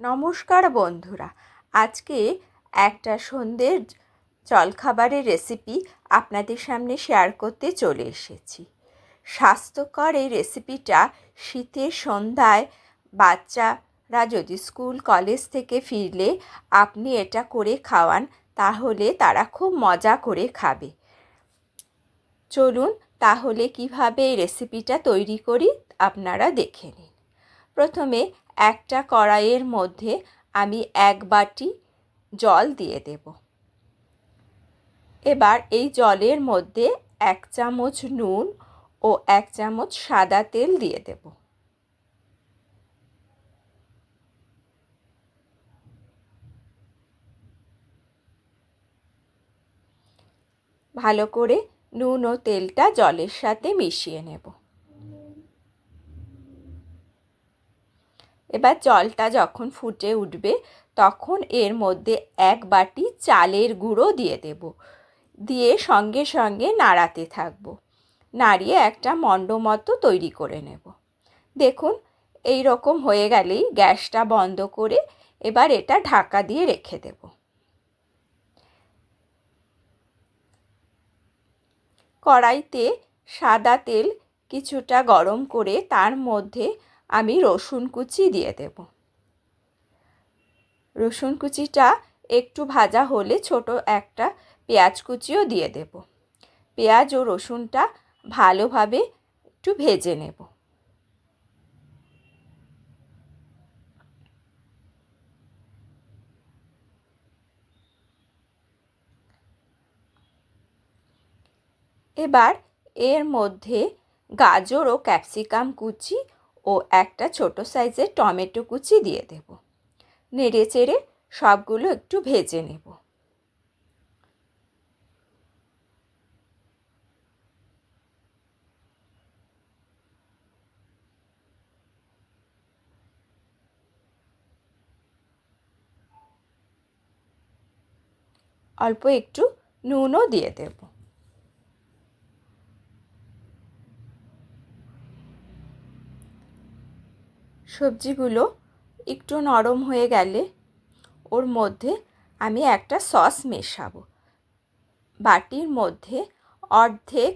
নমস্কার বন্ধুরা, আজকে একটা সন্ধ্যের জলখাবারের রেসিপি আপনাদের সামনে শেয়ার করতে চলে এসেছি। স্বাস্থ্যকর এই রেসিপিটা শীতের সন্ধ্যায় বাচ্চারা যদি স্কুল কলেজ থেকে ফিরলে আপনি এটা করে খাওয়ান, তাহলে তারা খুব মজা করে খাবে। চলুন তাহলে কীভাবে এই রেসিপিটা তৈরি করি, আপনারা দেখে নিন। প্রথমে একটা কড়াইয়ের মধ্যে আমি এক বাটি জল দিয়ে দেব। এবার এই জলের মধ্যে এক চামচ নুন ও এক চামচ সাদা তেল দিয়ে দেব। ভালো করে নুন ও তেলটা জলের সাথে মিশিয়ে নেব। এবার জলটা যখন ফুটে উঠবে, তখন এর মধ্যে এক বাটি চালের গুঁড়ো দিয়ে দেব। দিয়ে সঙ্গে সঙ্গে নাড়াতে থাকব। নাড়িয়ে একটা মণ্ড মতো তৈরি করে নেব। দেখুন, এই রকম হয়ে গেলেই গ্যাসটা বন্ধ করে এবার এটা ঢাকা দিয়ে রেখে দেব। কড়াইতে সাদা তেল কিছুটা গরম করে তার মধ্যে আমি রসুন কুচি দিয়ে দেব। রসুন কুচিটা একটু ভাজা হলে ছোট একটা পেঁয়াজ কুচিও দিয়ে দেব। পেঁয়াজ ও রসুনটা ভালোভাবে একটু ভেজে নেব। এবার এর মধ্যে গাজর ও ক্যাপসিকাম কুচি ও একটা ছোট সাইজের টমেটো কুচি দিয়ে দেব। নেড়ে চেড়ে সবগুলো একটু ভেজে নেব। অল্প একটু নুনও দিয়ে দেবো। সবজিগুলো একটু নরম হয়ে গেলে ওর মধ্যে আমি একটা সস মেশাবো। বাটির মধ্যে অর্ধেক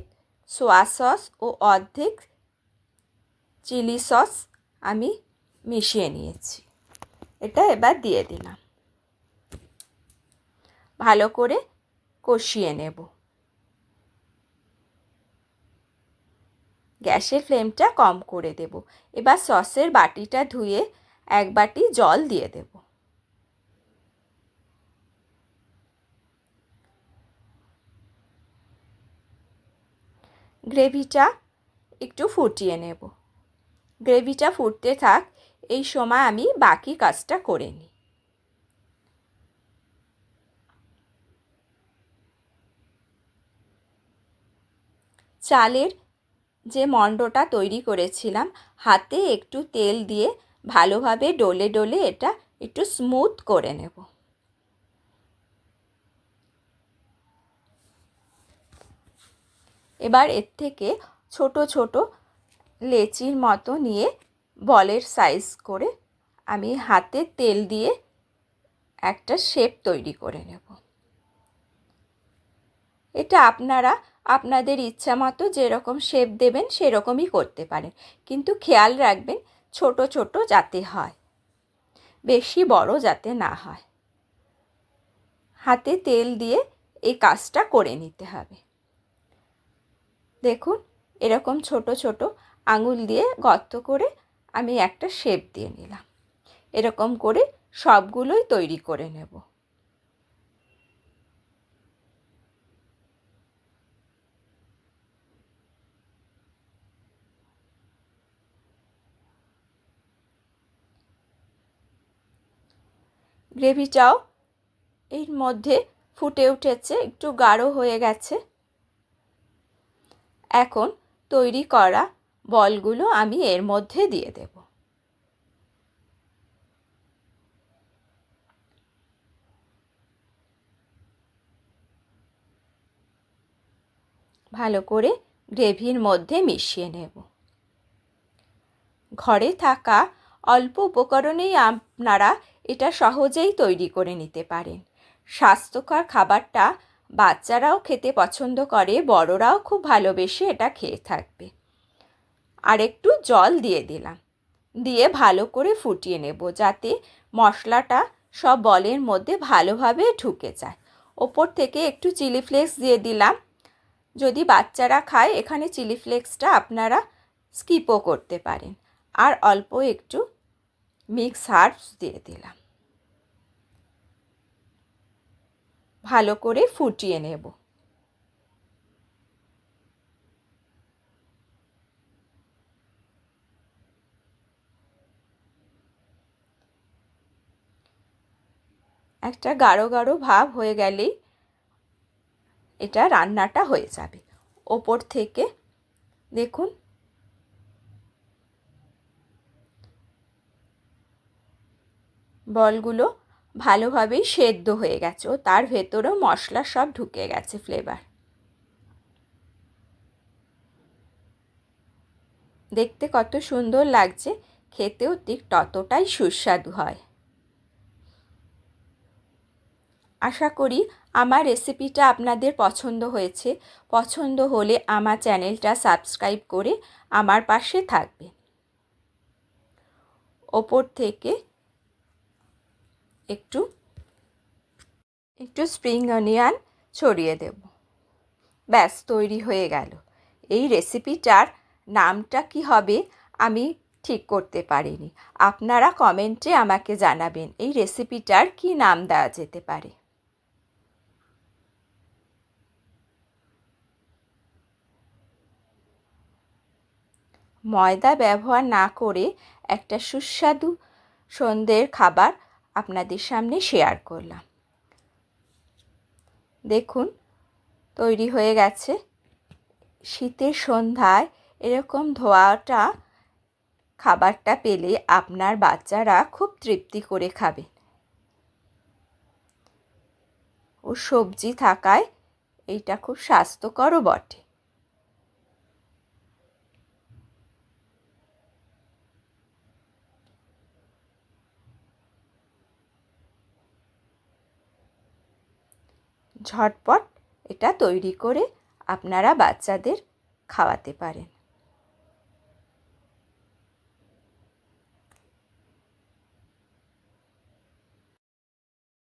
সোয়া সস ও অর্ধেক চিলি সস আমি মিশিয়ে নিয়েছি। এটা এবার দিয়ে দিলাম। ভালো করে কষিয়ে নেব। গ্যাসের ফ্লেমটা কম করে দেব। এবার সসের বাটিটা ধুয়ে এক বাটি জল দিয়ে দেব। গ্রেভিটা একটু ফুটিয়ে নেব। গ্রেভিটা ফুটতে থাক, এই সময় আমি বাকি কাজটা করে নিই। চালের যে মণ্ডটা তৈরি করেছিলাম, হাতে একটু তেল দিয়ে ভালোভাবে ডলে ডলে এটা একটু স্মুথ করে নেব। এবার এর থেকে ছোট ছোট লেচির মতো নিয়ে বলের সাইজ করে আমি হাতে তেল দিয়ে একটা শেপ তৈরি করে নেব। এটা আপনারা আপনাদের ইচ্ছা মতো যেরকম শেপ দেবেন, সেরকমই করতে পারেন। কিন্তু খেয়াল রাখবেন, ছোট ছোট যাতে হয়। বেশি বড় যাতে না হয়। হাতে তেল দিয়ে এই কাজটা করে নিতে হবে। দেখুন, এরকম ছোট ছোট আঙুল দিয়ে গর্ত করে আমি একটা শেপ দিয়ে নিলাম। এরকম করে সবগুলোই তৈরি করে নেব। গ্রেভিটাও এর মধ্যে ফুটে উঠেছে, একটু গাঢ় হয়ে গেছে। এখন তৈরি করা বলগুলো আমি এর মধ্যে দিয়ে দেব। ভালো করে গ্রেভির মধ্যে মিশিয়ে নেব। ঘরে থাকা অল্প উপকরণেই আপনারা এটা সহজেই তৈরি করে নিতে পারেন। স্বাস্থ্যকর খাবারটা বাচ্চারাও খেতে পছন্দ করে, বড়রাও খুব ভালোবেসে এটা খেয়ে থাকবে। আর একটু জল দিয়ে দিলাম। দিয়ে ভালো করে ফুটিয়ে নেব যাতে মশলাটা সব বলের মধ্যে ভালোভাবে ঢুকে যায়। ওপর থেকে একটু চিলি ফ্লেক্স দিয়ে দিলাম। যদি বাচ্চারা খায়, এখানে চিলি ফ্লেক্সটা আপনারা স্কিপও করতে পারেন। আর অল্প একটু মিক্স হার্বস দিয়ে দিলাম। ভালো করে ফুটিয়ে নেব। একটা গাঢ় গাঢ় ভাব হয়ে গেলেই এটা রান্নাটা হয়ে যাবে। ওপর থেকে দেখুন বলগুলো ভালোভাবেই সেদ্ধ হয়ে গেছে ও তার ভেতরেও মশলা সব ঢুকে গেছে ফ্লেভার দেখতে কত সুন্দর লাগছে, খেতেও ঠিক ততটাই সুস্বাদু হয়। আশা করি আমার রেসিপিটা আপনাদের পছন্দ হয়েছে। পছন্দ হলে আমার চ্যানেলটা সাবস্ক্রাইব করে আমার পাশে থাকবে ওপর থেকে একটু একটু স্প্রিং অনিয়ন ছড়িয়ে দেব। ব্যাস, তৈরি হয়ে গেল। এই রেসিপিটার নামটা কি হবে আমি ঠিক করতে পারিনি। আপনারা কমেন্টে আমাকে জানাবেন এই রেসিপিটার কি নাম দেওয়া যেতে পারে। ময়দা ব্যবহার না করে একটা সুস্বাদু সন্ধ্যের খাবার আপনাদের সামনে শেয়ার করলাম। দেখুন, তৈরি হয়ে গেছে। শীতের সন্ধ্যায় এরকম ধোয়াটা খাবারটা পেলে আপনার বাচ্চারা খুব তৃপ্তি করে খাবে। ও সবজি থাকায় এইটা খুব স্বাস্থ্যকরও বটে। ঝটপট এটা তৈরি করে আপনারা বাচ্চাদের খাওয়াতে পারেন।